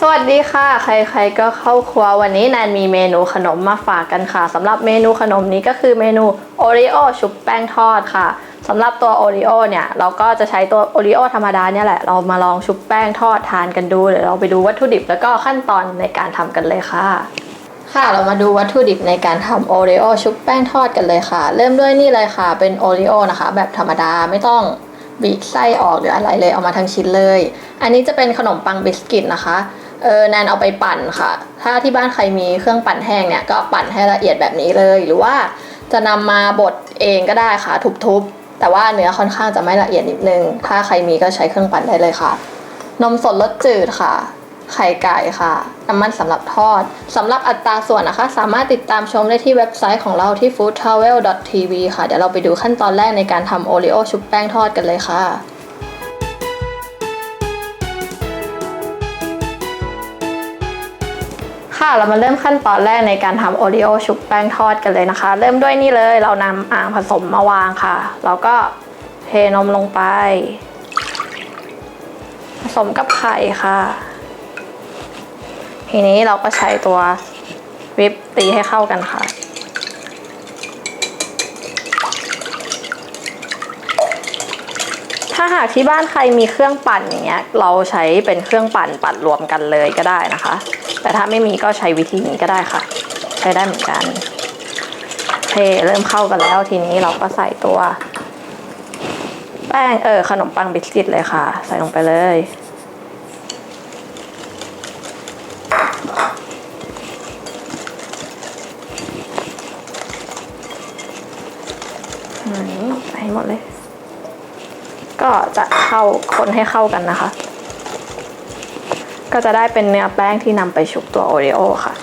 สวัสดีค่ะ ใครๆก็เข้าครัววันนี้แนนมีเมนูขนมมาฝากกันค่ะสำหรับเมนูขนมนี้ก็คือเมนูโอริโอชุบแป้งทอดค่ะสำหรับตัวโอริโอเนี่ยเราก็จะใช้ตัวโอริโอธรรมดาเนี่ยแหละเรามาลองชุบแป้งทอดทานกันดูเดี๋ยวเราไปดูวัตถุดิบแล้วก็ขั้นตอนในการทำกันเลยค่ะ ค่ะเรามาดูวัตถุดิบในการทำโอริโอชุบแป้งทอดกันเลยค่ะ เริ่มด้วยนี่เลยค่ะ เป็นโอริโอนะคะ แบบธรรมดาไม่ต้องบีบไส้ออกหรืออะไรเลยเอามาทั้งชิ้นเลย อันนี้จะเป็นขนมปังบิสกิตนะคะ เออแนนเอาไปปั่นค่ะ ถ้าที่บ้านใครมีเครื่องปั่นแห้งเนี่ยก็ปั่นให้ละเอียดแบบนี้เลย หรือว่าจะนำมาบดเองก็ได้ค่ะทุบๆ แต่ว่าเนื้อค่อนข้างจะไม่ละเอียดนิดนึง ถ้าใครมีก็ใช้เครื่องปั่นได้เลยค่ะ นมสดรสจืดค่ะ ไข่ไก่ค่ะ น้ำมันสำหรับทอดสำหรับอัตราส่วนนะคะ สามารถติดตามชมได้ที่เว็บไซต์ของเราที่ foodtravel.tv ค่ะ เดี๋ยวเราไปดูขั้นตอนแรกในการทำโอริโอชุบแป้งทอดกันเลยค่ะ ค่ะ เรามาเริ่มขั้นตอนแรกในการทำโอรีโอชุบแป้งทอดกันเลยนะคะ เริ่มด้วยนี่เลยเรานำอ่างผสมมาวางค่ะเราก็เทนมลงไป ผสมกับไข่ค่ะ ทีนี้เราก็ใช้ตัววิปตีให้เข้ากันค่ะ ถ้าหากที่บ้านใครมีเครื่องปั่นอย่างเงี้ยเราใช้เป็นเครื่องปั่นปั่นรวมกันเลยก็ได้นะคะ แต่ถ้าไม่มีก็ใช้วิธีนี้ก็ได้ค่ะ ใช้ได้เหมือนกันเทเริ่มเข้ากันแล้วทีนี้เราก็ใส่ตัว แป้งเออขนมปังบิสกิตเลยค่ะ ใส่ลงไปเลยอันนี้ใส่ให้หมดเลย ก็จะเข้าคนให้เข้ากันนะคะ ก็จะได้เป็นเนื้อแป้งที่นำไปชุบตัวโอริโอค่ะ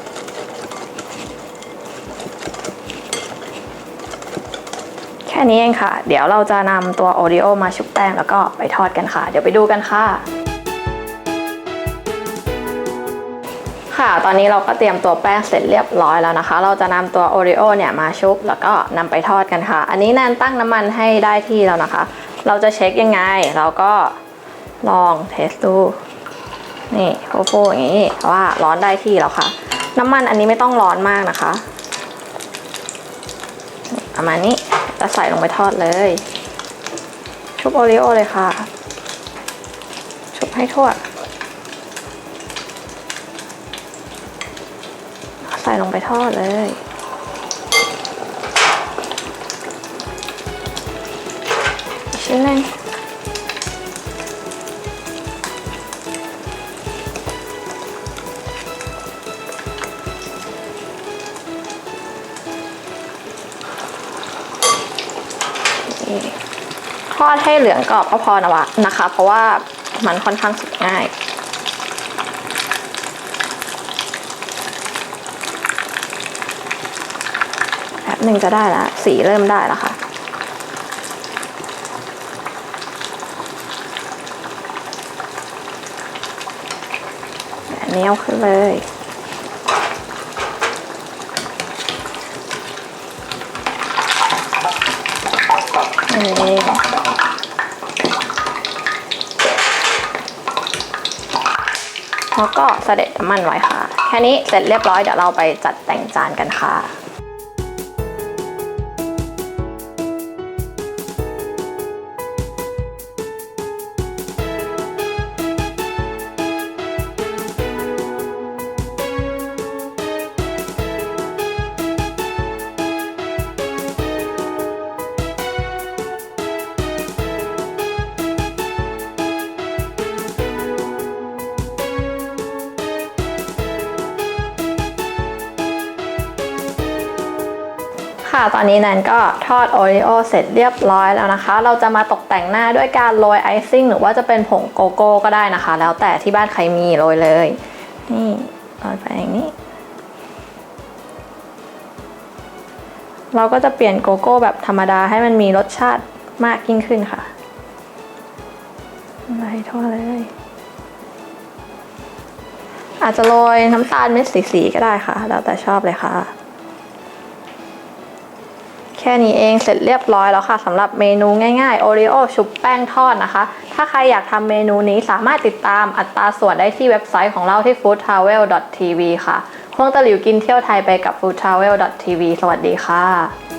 แค่นี้เองค่ะ เดี๋ยวเราจะนำตัวโอริโอมาชุบแป้งแล้วก็ไปทอดกันค่ะ เดี๋ยวไปดูกันค่ะ ค่ะ ตอนนี้เราก็เตรียมตัวแป้งเสร็จเรียบร้อยแล้วนะคะ เราจะนำตัวโอริโอเนี่ยมาชุบแล้วก็นำไปทอดกันค่ะ อันนี้แนนตั้งน้ำมันให้ได้ที่แล้วนะคะ เราจะเช็คยังไง เราก็ลองเทสดู นี่โฟโฟอย่างนี้ว่าร้อนได้ที่แล้วค่ะ น้ำมันอันนี้ไม่ต้องร้อนมากนะคะประมาณนี้จะใส่ลงไปทอดเลย ชุบโอริโอเลยค่ะ ชุบให้ทั่ว ใส่ลงไปทอดเลย กินหนึ่งนี่ทอดให้เหลืองกรอบก็พอนะวะนะคะ เพราะว่ามันค่อนข้างสุกง่ายแป๊บหนึ่งจะได้แล้วสีเริ่มได้แล้วค่ะ แนี้ยขึ้นเลย นี่แล้วก็เสด็จน้ำมันไว้ค่ะ แค่นี้เสร็จเรียบร้อยเดี๋ยวเราไปจัดแต่งจานกันค่ะ ค่ะ ตอนนี้แนนก็ทอดโอริโอเสร็จเรียบร้อยแล้วนะคะ เราจะมาตกแต่งหน้าด้วยการโรยไอซิ่งหรือว่าจะเป็นผงโกโก้ก็ได้นะคะ แล้วแต่ที่บ้านใครมีโรยเลย นี่โรยไปอย่างนี้ เราก็จะเปลี่ยนโกโก้แบบธรรมดาให้มันมีรสชาติมากยิ่งขึ้นค่ะไล่ทั่วเลย อาจจะโรยน้ำตาลเม็ดสีๆก็ได้ค่ะ แล้วแต่ชอบเลยค่ะ แค่นี้เองเสร็จเรียบร้อยแล้วค่ะสำหรับเมนูง่ายๆโอริโอชุบแป้งทอดนะคะ ถ้าใครอยากทำเมนูนี้สามารถติดตามอัตราส่วนได้ที่เว็บไซต์ของเราที่ foodtravel.tv ค่ะควงตะหลิวกินเที่ยวไทยไปกับ foodtravel.tv สวัสดีค่ะ